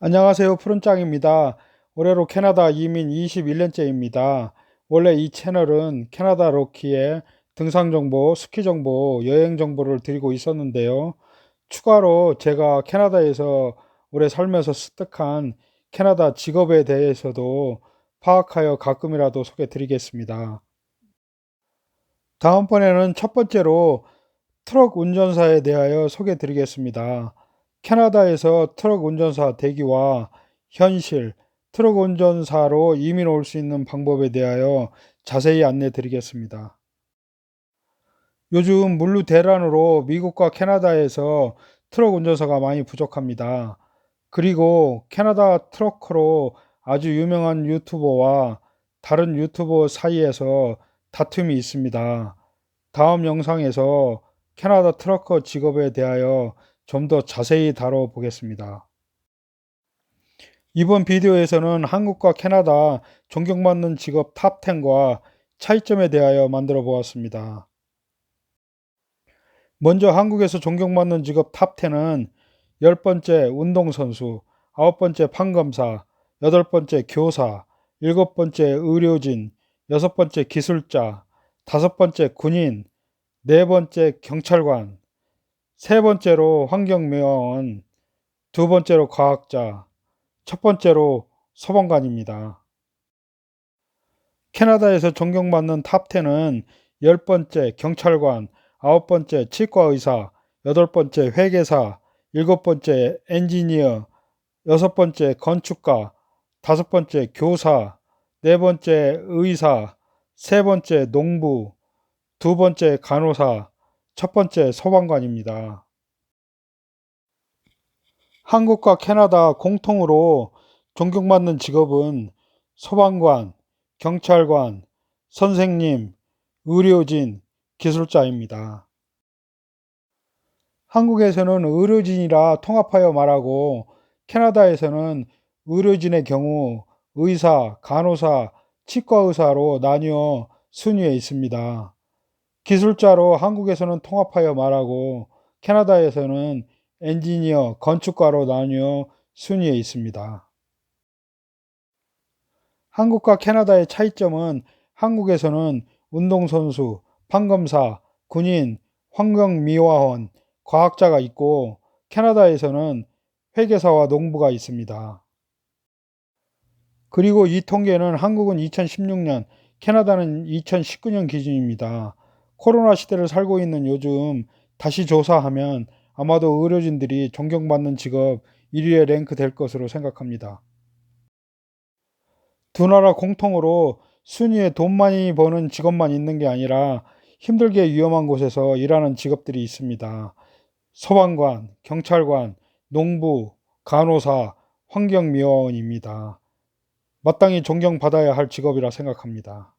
안녕하세요. 푸른짱입니다. 올해로 캐나다 이민 21년째입니다. 원래 이 채널은 캐나다 로키의 등산 정보, 스키 정보, 여행 정보를 드리고 있었는데요. 추가로 제가 캐나다에서 오래 살면서 습득한 캐나다 직업에 대해서도 파악하여 가끔이라도 소개 드리겠습니다. 다음번에는 첫 번째로 트럭 운전사에 대하여 소개 드리겠습니다. 캐나다에서 트럭 운전사 대기와 현실, 트럭 운전사로 이민 올 수 있는 방법에 대하여 자세히 안내 드리겠습니다. 요즘 물류 대란으로 미국과 캐나다에서 트럭 운전사가 많이 부족합니다. 그리고 캐나다 트럭커로 아주 유명한 유튜버와 다른 유튜버 사이에서 다툼이 있습니다. 다음 영상에서 캐나다 트럭커 직업에 대하여 좀 더 자세히 다뤄보겠습니다. 이번 비디오에서는 한국과 캐나다 존경받는 직업 탑10과 차이점에 대하여 만들어 보았습니다. 먼저 한국에서 존경받는 직업 탑10은 10번째 운동선수, 9번째 판검사, 8번째 교사, 7번째 의료진, 6번째 기술자, 5번째 군인, 4번째 경찰관, 세 번째로 환경묘원, 두 번째로 과학자, 첫 번째로 소방관입니다. 캐나다에서 존경받는 탑10은 10번째 경찰관, 9번째 치과 의사, 8번째 회계사, 7번째 엔지니어, 6번째 건축가, 5번째 교사, 4번째 의사, 세 번째 농부, 두 번째 간호사, 첫 번째 소방관입니다. 한국과 캐나다 공통으로 존경받는 직업은 소방관, 경찰관, 선생님, 의료진, 기술자입니다. 한국에서는 의료진이라 통합하여 말하고 캐나다에서는 의료진의 경우 의사, 간호사, 치과 의사로 나뉘어 순위에 있습니다. 기술자로 한국에서는 통합하여 말하고 캐나다에서는 엔지니어, 건축가로 나뉘어 순위에 있습니다. 한국과 캐나다의 차이점은 한국에서는 운동선수, 판검사, 군인, 환경미화원, 과학자가 있고 캐나다에서는 회계사와 농부가 있습니다. 그리고 이 통계는 한국은 2016년, 캐나다는 2019년 기준입니다. 코로나 시대를 살고 있는 요즘 다시 조사하면 아마도 의료진들이 존경받는 직업 1위에 랭크 될 것으로 생각합니다. 두 나라 공통으로 순위에 돈 많이 버는 직업만 있는 게 아니라 힘들게 위험한 곳에서 일하는 직업들이 있습니다. 소방관, 경찰관, 농부, 간호사, 환경미화원입니다. 마땅히 존경받아야 할 직업이라 생각합니다.